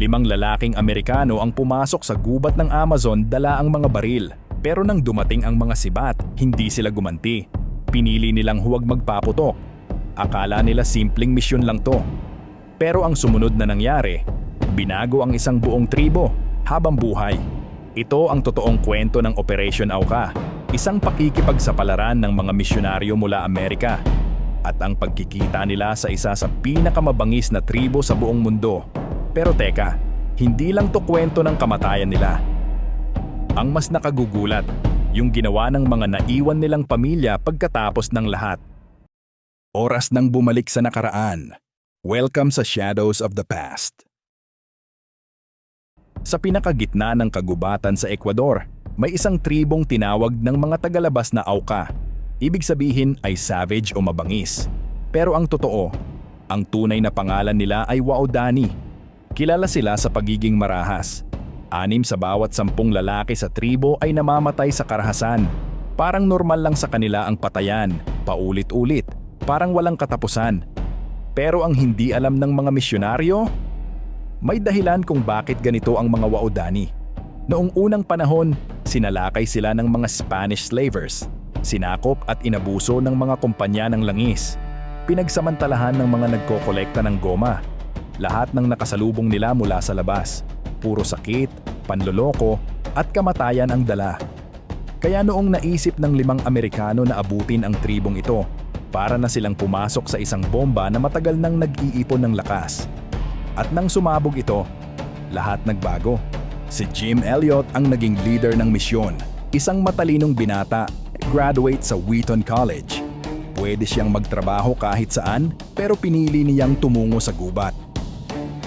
Limang lalaking Amerikano ang pumasok sa gubat ng Amazon dala ang mga baril. Pero nang dumating ang mga sibat, hindi sila gumanti. Pinili nilang huwag magpaputok. Akala nila simpleng misyon lang to. Pero ang sumunod na nangyari, binago ang isang buong tribo habang buhay. Ito ang totoong kwento ng Operation Auka, isang pakikipagsapalaran ng mga misyonaryo mula Amerika at ang pagkikita nila sa isa sa pinakamabangis na tribo sa buong mundo. Pero teka, hindi lang to kwento ng kamatayan nila. Ang mas nakagugulat, yung ginawa ng mga naiwan nilang pamilya pagkatapos ng lahat. Oras nang bumalik sa nakaraan. Welcome sa Shadows of the Past. Sa pinakagitna ng kagubatan sa Ecuador, may isang tribong tinawag ng mga tagalabas na Auka. Ibig sabihin ay savage o mabangis. Pero ang totoo, ang tunay na pangalan nila ay Waodani. Kilala sila sa pagiging marahas. Anim sa bawat sampung lalaki sa tribo ay namamatay sa karahasan. Parang normal lang sa kanila ang patayan, paulit-ulit, parang walang katapusan. Pero ang hindi alam ng mga misyonaryo, may dahilan kung bakit ganito ang mga Waodani. Noong unang panahon, sinalakay sila ng mga Spanish slavers. Sinakop at inabuso ng mga kumpanya ng langis. Pinagsamantalahan ng mga nagkokolekta ng goma. Lahat ng nakasalubong nila mula sa labas. Puro sakit, panloloko, at kamatayan ang dala. Kaya noong naisip ng limang Amerikano na abutin ang tribong ito, para na silang pumasok sa isang bomba na matagal nang nag-iipon ng lakas. At nang sumabog ito, lahat nagbago. Si Jim Elliot ang naging leader ng misyon. Isang matalinong binata, graduate sa Wheaton College. Pwede siyang magtrabaho kahit saan, pero pinili niyang tumungo sa gubat.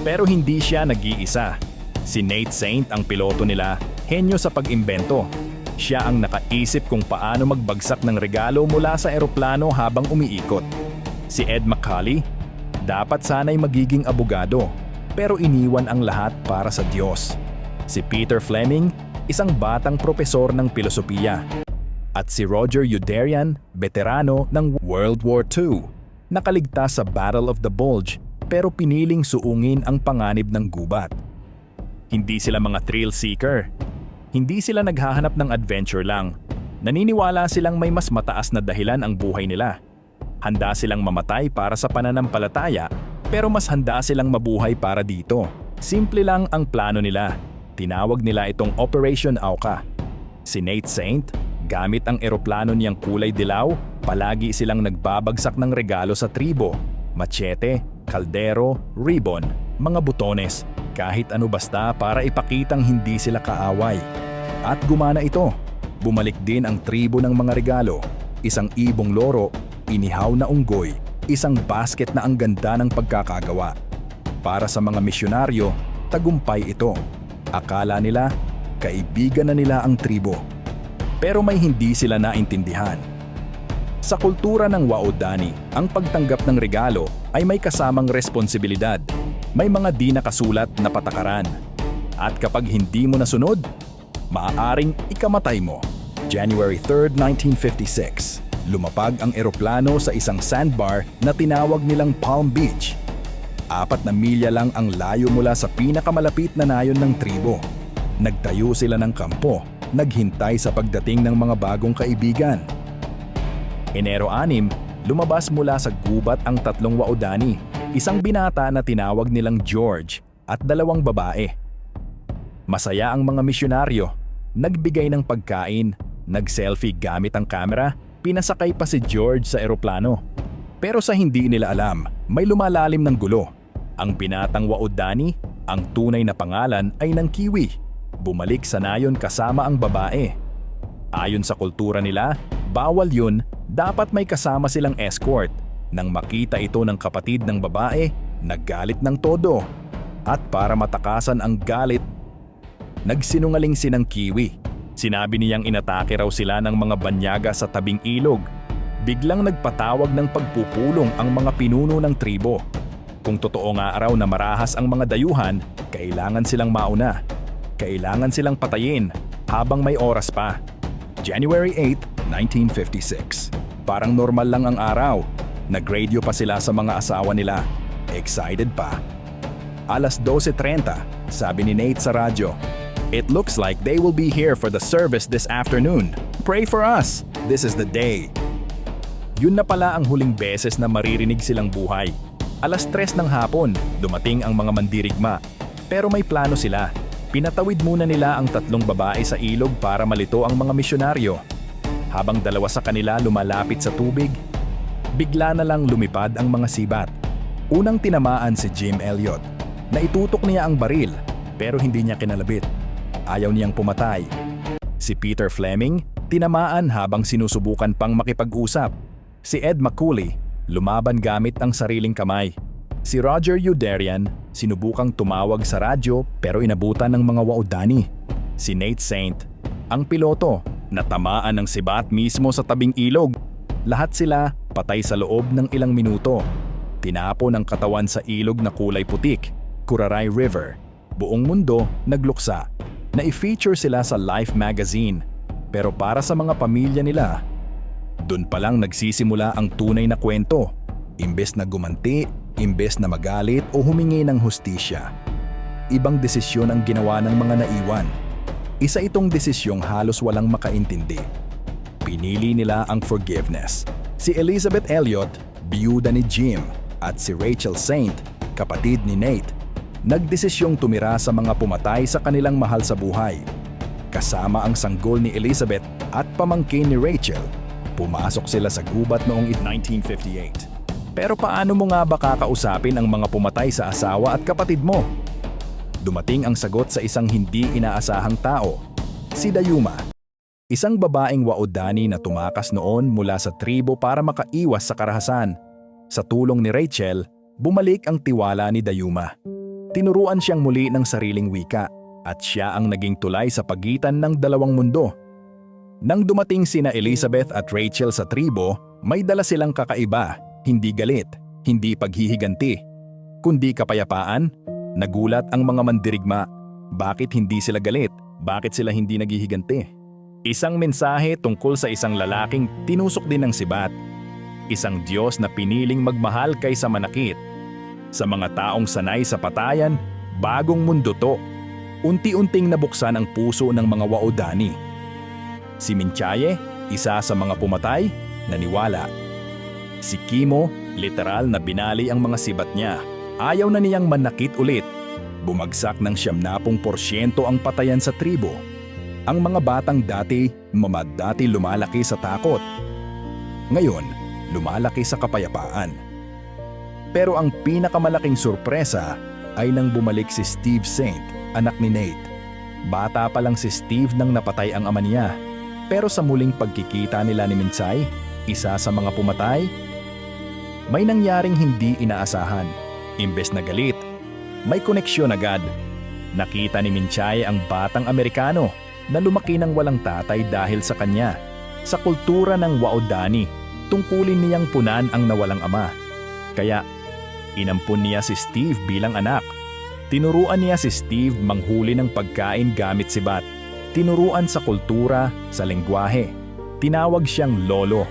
Pero hindi siya nag-iisa. Si Nate Saint ang piloto nila, henyo sa pag-imbento. Siya ang nakaisip kung paano magbagsak ng regalo mula sa eroplano habang umiikot. Si Ed McCauley, dapat sana'y magiging abogado, pero iniwan ang lahat para sa Diyos. Si Peter Fleming, isang batang propesor ng pilosopiya. At si Roger Uderian, veterano ng World War II, nakaligtas sa Battle of the Bulge pero piniling suungin ang panganib ng gubat. Hindi sila mga thrill seeker. Hindi sila naghahanap ng adventure lang. Naniniwala silang may mas mataas na dahilan ang buhay nila. Handa silang mamatay para sa pananampalataya, pero mas handa silang mabuhay para dito. Simple lang ang plano nila. Tinawag nila itong Operation Auka. Si Nate Saint, gamit ang eroplano niyang kulay dilaw, palagi silang nagbabagsak ng regalo sa tribo. Machete, kaldero, ribbon, mga butones, kahit ano basta para ipakitang hindi sila kaaway. At gumana ito. Bumalik din ang tribo ng mga regalo. Isang ibong loro, inihaw na unggoy, isang basket na ang ganda ng pagkakagawa. Para sa mga misyonaryo, tagumpay ito. Akala nila, kaibigan na nila ang tribo. Pero may hindi sila naintindihan. Sa kultura ng Waodani, ang pagtanggap ng regalo ay may kasamang responsibilidad. May mga di nakasulat na patakaran. At kapag hindi mo nasunod, maaaring ikamatay mo. January 3, 1956, lumapag ang eroplano sa isang sandbar na tinawag nilang Palm Beach. Apat na milya lang ang layo mula sa pinakamalapit na nayon ng tribo. Nagtayo sila ng kampo, naghintay sa pagdating ng mga bagong kaibigan. Enero 6, lumabas mula sa gubat ang tatlong waodani, isang binata na tinawag nilang George at dalawang babae. Masaya ang mga misyonaryo, nagbigay ng pagkain, nag-selfie gamit ang kamera, pinasakay pa si George sa eroplano. Pero sa hindi nila alam, may lumalalim ng gulo. Ang binatang waodani, ang tunay na pangalan ay ng Kiwi. Bumalik sa nayon kasama ang babae. Ayon sa kultura nila, bawal yun, dapat may kasama silang escort. Nang makita ito ng kapatid ng babae, naggalit ng todo. At para matakasan ang galit, nagsinungaling si ng Kiwi. Sinabi niyang inatake raw sila ng mga banyaga sa tabing ilog. Biglang nagpatawag ng pagpupulong ang mga pinuno ng tribo. Kung totoo nga araw na marahas ang mga dayuhan, kailangan silang mauna. Kailangan silang patayin habang may oras pa. January 8, 1956. Parang normal lang ang araw. Nag-radio pa sila sa mga asawa nila. Excited pa. Alas 12.30, sabi ni Nate sa radyo. It looks like they will be here for the service this afternoon. Pray for us. This is the day. Yun na pala ang huling beses na maririnig silang buhay. Alas tres ng hapon, dumating ang mga mandirigma. Pero may plano sila. Pinatawid muna nila ang tatlong babae sa ilog para malito ang mga misyonaryo. Habang dalawa sa kanila lumalapit sa tubig, bigla na lang lumipad ang mga sibat. Unang tinamaan si Jim Elliot. Naitutok niya ang baril, pero hindi niya kinalabit. Ayaw niyang pumatay. Si Peter Fleming, tinamaan habang sinusubukan pang makipag-usap. Si Ed McCooley, lumaban gamit ang sariling kamay. Si Roger Uderian, sinubukang tumawag sa radyo pero inabutan ng mga waudani. Si Nate Saint, ang piloto, natamaan ng sibat mismo sa tabing ilog. Lahat sila patay sa loob ng ilang minuto. Tinapon ang katawan sa ilog na kulay putik, Kuraray River. Buong mundo nagluksa. Na-feature sila sa Life magazine. Pero para sa mga pamilya nila, doon pa lang nagsisimula ang tunay na kwento. Imbes na gumanti, imbes na magalit o humingi ng hustisya. Ibang desisyon ang ginawa ng mga naiwan. Isa itong desisyong halos walang makaintindi. Pinili nila ang forgiveness. Si Elizabeth Elliot, biyuda ni Jim, at si Rachel Saint, kapatid ni Nate, nagdesisyong tumira sa mga pumatay sa kanilang mahal sa buhay. Kasama ang sanggol ni Elizabeth at pamangkin ni Rachel, pumasok sila sa gubat noong 1958. Pero paano mo nga ba kakausapin ang mga pumatay sa asawa at kapatid mo? Dumating ang sagot sa isang hindi inaasahang tao, si Dayuma. Isang babaeng waudani na tumakas noon mula sa tribo para makaiwas sa karahasan. Sa tulong ni Rachel, bumalik ang tiwala ni Dayuma. Tinuruan siyang muli ng sariling wika at siya ang naging tulay sa pagitan ng dalawang mundo. Nang dumating sina Elizabeth at Rachel sa tribo, may dala silang kakaiba, hindi galit, hindi paghihiganti, kundi kapayapaan. Nagulat ang mga mandirigma. Bakit hindi sila galit? Bakit sila hindi naghihiganti? Isang mensahe tungkol sa isang lalaking tinusok din ng sibat. Isang Diyos na piniling magmahal kaysa manakit. Sa mga taong sanay sa patayan, bagong mundo to. Unti-unting nabuksan ang puso ng mga waodani. Si Minchaye, isa sa mga pumatay, naniwala. Si Kimo, literal na binali ang mga sibat niya. Ayaw na niyang manakit ulit. Bumagsak ng siyamnapong porsyento ang patayan sa tribo. Ang mga batang dati, mamad dati lumalaki sa takot. Ngayon, lumalaki sa kapayapaan. Pero ang pinakamalaking sorpresa ay nang bumalik si Steve Saint, anak ni Nate. Bata pa lang si Steve nang napatay ang ama niya. Pero sa muling pagkikita nila ni Minsay, isa sa mga pumatay, may nangyaring hindi inaasahan. Imbes na galit, may koneksyon agad. Nakita ni Minchay ang batang Amerikano na lumaki ng walang tatay dahil sa kanya. Sa kultura ng Waodani, tungkulin niyang punan ang nawalang ama. Kaya, inampun niya si Steve bilang anak. Tinuruan niya si Steve manghuli ng pagkain gamit si Bat. Tinuruan sa kultura, sa lengguwahe. Tinawag siyang lolo.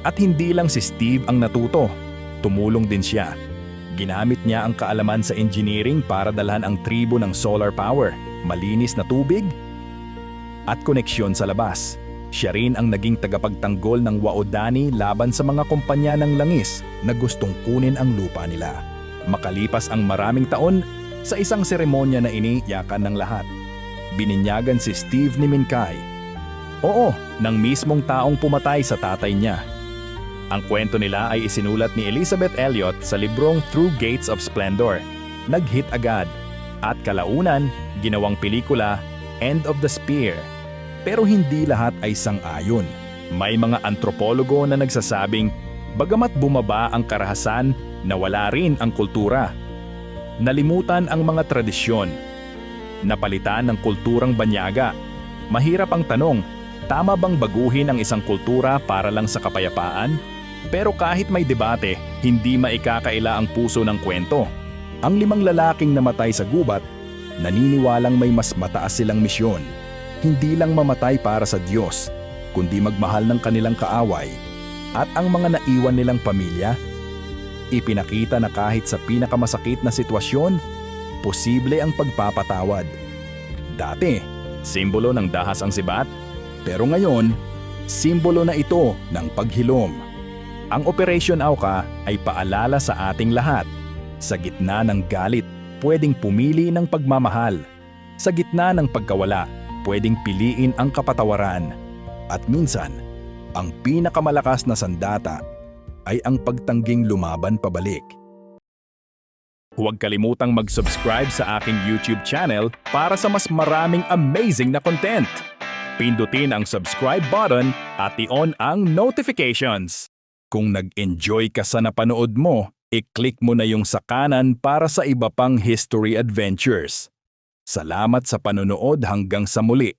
At hindi lang si Steve ang natuto, tumulong din siya. Ginamit niya ang kaalaman sa engineering para dalhan ang tribo ng solar power, malinis na tubig, at koneksyon sa labas. Siya rin ang naging tagapagtanggol ng Waodani laban sa mga kumpanya ng langis na gustong kunin ang lupa nila. Makalipas ang maraming taon, sa isang seremonya na iniyakan ng lahat, bininyagan si Steve ni Minkay. Oo, ng mismong taong pumatay sa tatay niya. Ang kwento nila ay isinulat ni Elizabeth Elliot sa librong Through Gates of Splendor. Nag-hit agad. At kalaunan, ginawang pelikula, End of the Spear. Pero hindi lahat ay sang-ayon. May mga antropologo na nagsasabing, bagamat bumaba ang karahasan, nawala rin ang kultura. Nalimutan ang mga tradisyon. Napalitan ng kulturang banyaga. Mahirap ang tanong, tama bang baguhin ang isang kultura para lang sa kapayapaan? Pero kahit may debate, hindi maikakaila ang puso ng kwento. Ang limang lalaking namatay sa gubat, naniniwalang may mas mataas silang misyon. Hindi lang mamatay para sa Diyos, kundi magmahal ng kanilang kaaway. At ang mga naiwan nilang pamilya, ipinakita na kahit sa pinakamasakit na sitwasyon, posible ang pagpapatawad. Dati, simbolo ng dahas ang sibat, pero ngayon, simbolo na ito ng paghilom. Ang Operation Auka ay paalala sa ating lahat. Sa gitna ng galit, pwedeng pumili ng pagmamahal. Sa gitna ng pagkawala, pwedeng piliin ang kapatawaran. At minsan, ang pinakamalakas na sandata ay ang pagtangging lumaban pabalik. Huwag kalimutang mag-subscribe sa aking YouTube channel para sa mas maraming amazing na content. Pindutin ang subscribe button at i-on ang notifications. Kung nag-enjoy ka sa napanood mo, i-click mo na yung sa kanan para sa iba pang history adventures. Salamat sa panonood hanggang sa muli.